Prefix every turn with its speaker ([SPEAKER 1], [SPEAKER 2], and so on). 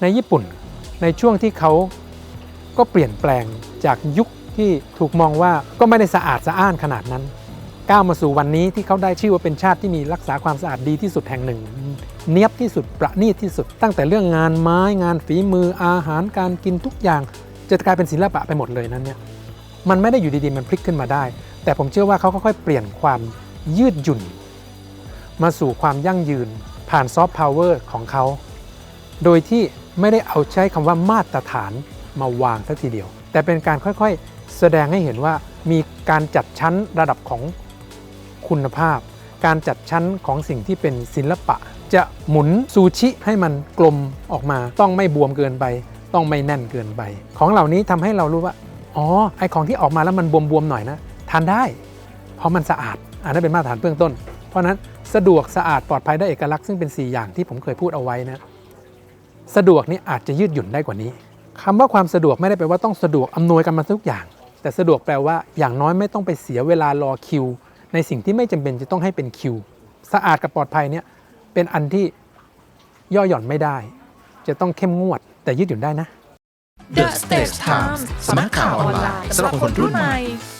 [SPEAKER 1] ในญี่ปุ่นในช่วงที่เขาก็เปลี่ยนแปลงจากยุคที่ถูกมองว่าก็ไม่ได้สะอาดสะอ้านขนาดนั้น ก้าวมาสู่วันนี้ที่เขาได้ชื่อว่าเป็นชาติที่มีรักษาความสะอาดดีที่สุดแห่งหนึ่ง เนียบที่สุดประณีตที่สุด ตั้งแต่เรื่องงานไม้งานฝีมืออาหารการกินทุกอย่างจะกลายเป็นศิลปะไปหมดเลยนั้นเนี่ยมันไม่ได้อยู่ดีๆมันพลิกขึ้นมาได้ แต่ผมเชื่อว่าเขาค่อยๆเปลี่ยนความยืดหยุ่น มาสู่ความยั่งยืนผ่านซอฟต์พาวเวอร์ของเขา โดยที่ ไม่ได้เอาใช้คำว่ามาตรฐานมาวางสัทีเดียว แต่เป็นการค่อยๆ แสดงให้เห็นว่ามีการจัดชั้นระดับของคุณภาพ การจัดชั้นของสิ่งที่เป็นศิลปะ จะหมุนซูชิให้มันกลมออกมา ต้องไม่บวมเกินไป ต้องไม่แน่นเกินไป ของเหล่านี้ทำให้เรารู้ว่าอ๋อไอของที่ออกมาแล้วมันบวมๆหน่อยนะทานได้ เพราะมันสะอาดอันนั้นเป็นมาตรฐานเบื้องต้น เพราะฉะนั้นสะดวกสะอาดปลอดภัยได้เอกลักษณ์ซึ่งเป็น 4 อย่างที่ผมเคยพูดเอาไว้นะ สะดวกนี่อาจจะยืดหยุ่นได้กว่านี้คำว่าความสะดวกไม่ได้แปลว่าต้องสะดวกอำนวยกันมาทุกอย่าง แต่สะดวกแปลว่าอย่างน้อยไม่ต้องไปเสียเวลารอคิว ในสิ่งที่ไม่จำเป็นจะต้องให้เป็นคิว สะอาดกับปลอดภัยเนี่ยเป็นอันที่ย่อหย่อนไม่ได้ จะต้องเข้มงวด แต่ยืดหยุ่นได้นะ
[SPEAKER 2] The Stage Times สำนักข่าวออนไลน์สำหรับคนรุ่นใหม่